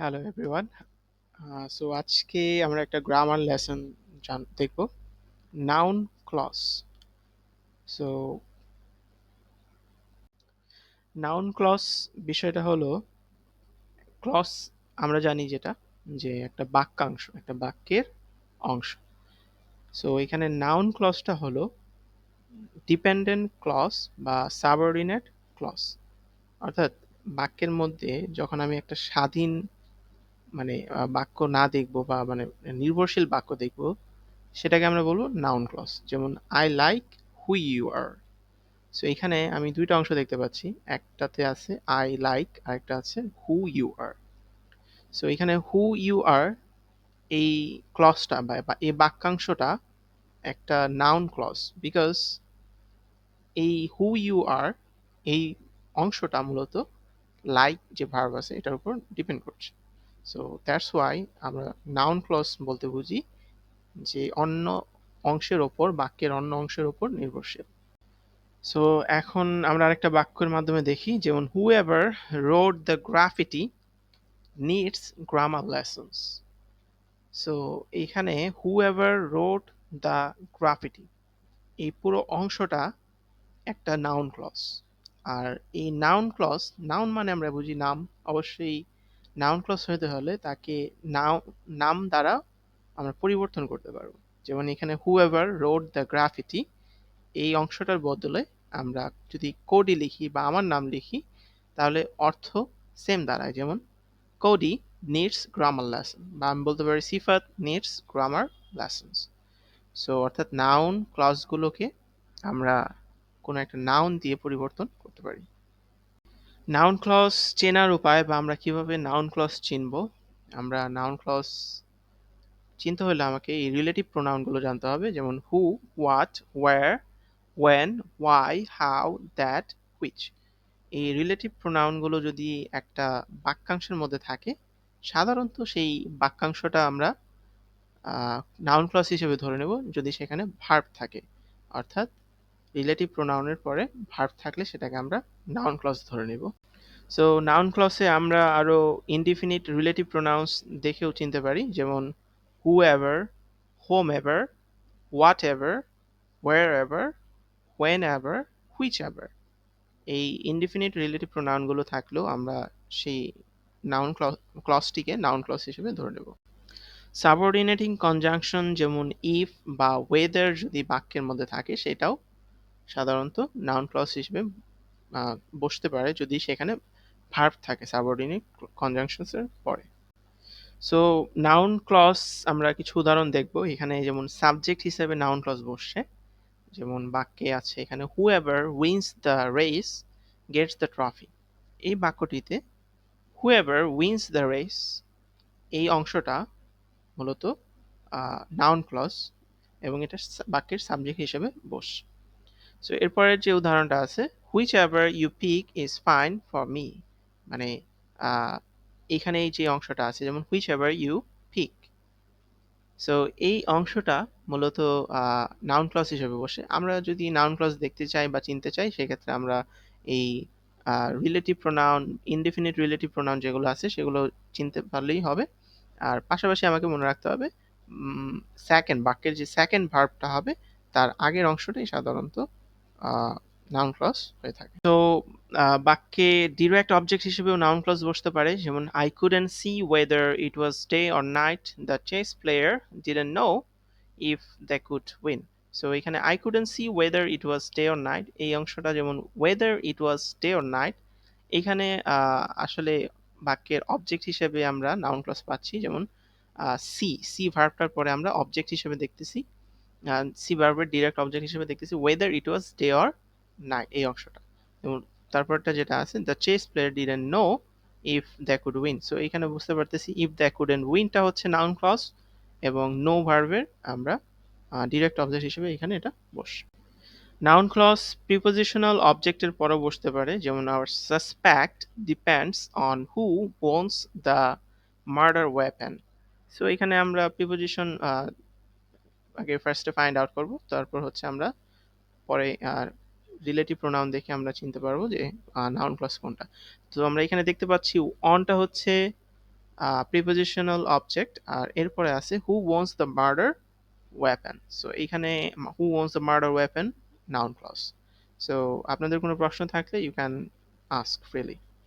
Hello everyone so আজকে আমরা একটা গ্রামার লেসন জান, দেখব। Noun clause so noun clause বিষয়টা হলো ক্লস আমরা জানি যেটা, যে একটা বাক্যাংশ, একটা বাক্যের অংশ। সো এখানে নাউন ক্লসটা হলো ডিপেন্ডেন্ট ক্লস বা সাবঅর্ডিনেট ক্লস অর্থাৎ, বাক্যের মধ্যে যখন আমি একটা স্বাধীন মানে বাক্য না দেখব বা মানে নির্ভরশীল বাক্য দেখব, সেটাকে আমরা বলব নাউন ক্লস যেমন I like who you are so এখানে আমি দুইটা অংশ দেখতে পাচ্ছি। একটাতে আছে আই লাইক আর একটা আছে হু ইউ আর সো এখানে হু ইউ আর এই ক্লজটা বা বা, এই বাক্যাংশটা একটা নাউন ক্লস বিকজ এই হু ইউ আর এই অংশটা মূলত লাইক যে ভার্ব আছে, এটার উপর ডিপেন্ড করছে। সো দ্যাটস ওয়াই আমরা নাউন ক্লজ বলতে বুঝি যে অন্য অংশের ওপর, বাক্যের অন্য অংশের ওপর নির্ভরশীল। সো এখন আমরা আরেকটা বাক্যের মাধ্যমে দেখি, যেমন whoever read the graffiti needs grammar lessons so এইখানে whoever road the graffiti এই পুরো অংশটা একটা নাউন ক্লজ আর এই নাউন ক্লজ নাউন মানে আমরা বুঝি নাম, অবশ্যই নাউন ক্লজ হতে হলে তাকে নাও, নাম দ্বারা আমরা পরিবর্তন করতে পারব। যেমন এখানে whoever road the graffiti এই অংশটার বদলে আমরা যদি কোডি লিখি বা আমার নাম লিখি, তাহলে অর্থ সেম দাঁড়ায়। যেমন কোডি নিডস গ্রামার লেসন বা আমি বলতে পারি Sifat needs grammar lessons so অর্থাৎ নাউন ক্লজগুলোকে আমরা কোনো একটা নাউন দিয়ে পরিবর্তন করতে পারি। নাউন ক্লজ চেনার উপায় বা আমরা কীভাবে নাউন ক্লজ চিনব? আমরা নাউন ক্লজ চিনতে হলে আমাকে এই রিলেটিভ প্রোনাউনগুলো জানতে হবে, যেমন who what where when why how that which এই রিলেটিভ প্রোনাউনগুলো যদি একটা বাক্যাংশের মধ্যে থাকে, সাধারণত সেই বাক্যাংশটা আমরা নাউন ক্লজ হিসেবে ধরে নেব যদি সেখানে ভার্ব থাকে। অর্থাৎ রিলেটিভ প্রোনাউনের পরে ভার্ব থাকলে সেটাকে আমরা নাউন ক্লজ ধরে নেব। সো নাউন ক্লসে আমরা আরও ইনডিফিনিট রিলেটিভ প্রোনাউন্স দেখেও চিনতে পারি, যেমন whoever whomever whatever wherever whenever whichever এই ইনডিফিনিট রিলেটিভ প্রোনাউনগুলো থাকলেও আমরা সেই নাউন ক্লসটিকে নাউন ক্লস হিসেবে ধরে নেব। সাবঅর্ডিনেটিং কনজাংশন যেমন ইফ বা ওয়েদার যদি বাক্যের মধ্যে থাকে, সেটাও সাধারণত নাউন ক্লস হিসেবে বসতে পারে যদি সেখানে ভার্ব থাকে সাবঅর্ডিনেট কনজাংশনসের পরে। সো নাউন ক্লস আমরা কিছু উদাহরণ দেখব। এখানে যেমন সাবজেক্ট হিসেবে নাউন ক্লস বসছে, যেমন বাক্যে আছে এখানে whoever wins the race gets the trophy এই বাক্যটিতে whoever wins the race এই অংশটা মূলত নাউন ক্লস এবং এটা বাক্যের সাবজেক্ট হিসেবে বসছে সো এরপরের যে উদাহরণটা আছে whichever you pick is fine for me মানে এখানে এই যে অংশটা আছে, যেমন whichever you pick so এই অংশটা মূলত নাউন ক্লস হিসেবে বসে। আমরা যদি নাউন ক্লস দেখতে চাই বা চিনতে চাই, সেক্ষেত্রে আমরা এই relative pronoun indefinite relative pronoun যেগুলো আছে, সেগুলো চিনতে পারলেই হবে। আর পাশাপাশি আমাকে মনে রাখতে হবে সেকেন্ড বাক্যের যে সেকেন্ড ভার্বটা হবে, তার আগের অংশটাই সাধারণত নাউন ক্লজ হয়ে থাকে। তো বাক্যে ডিরেক্ট অবজেক্ট হিসেবেও নাউন ক্লজ বসতে পারে, যেমন I couldn't see whether it was day or night the chess player didn't know if they could win so এখানে I couldn't see whether it was day or night এই অংশটা যেমন whether it was day or night এখানে আসলে বাক্যের object হিসেবে আমরা noun clause পাচ্ছি, যেমন সি সি ভার্বটার পরে আমরা অবজেক্ট হিসেবে দেখতেছি। সি ভার্বের ডিরেক্ট অবজেক্ট হিসেবে দেখতেছি whether it was day or night এই অংশটা। এবং তারপরটা যেটা আছে the chess player didn't know if the could win so এখানে বুঝতে পারতেছি ইফ দ্য কুডেন্ট উইনটা হচ্ছে নাউন ক্লস এবং নো ভার্বের আমরা ডিরেক্ট অবজেক্ট হিসেবে এখানে এটা বস। নাউন ক্লস প্রিপোজিশনাল অবজেক্টের পরও বসতে পারে, যেমন our suspect depends on who owns the murder weapon so এখানে আমরা প্রিপোজিশন আগে ফার্স্টে ফাইন্ড আউট করব, তারপর হচ্ছে আমরা পরে আর রিলেটিভ প্রোনাউন দেখে আমরা চিনতে পারব যে নাউন ক্লাস কোনটা। তো আমরা এখানে দেখতে পাচ্ছি অনটা হচ্ছে প্রিপোজিশনাল অবজেক্ট আর এরপরে আছে who wants the murder weapon so এইখানে who wants the murder weapon noun clause so আপনাদের কোনো প্রশ্ন থাকলে ইউ ক্যান আস্ক ফ্রিলি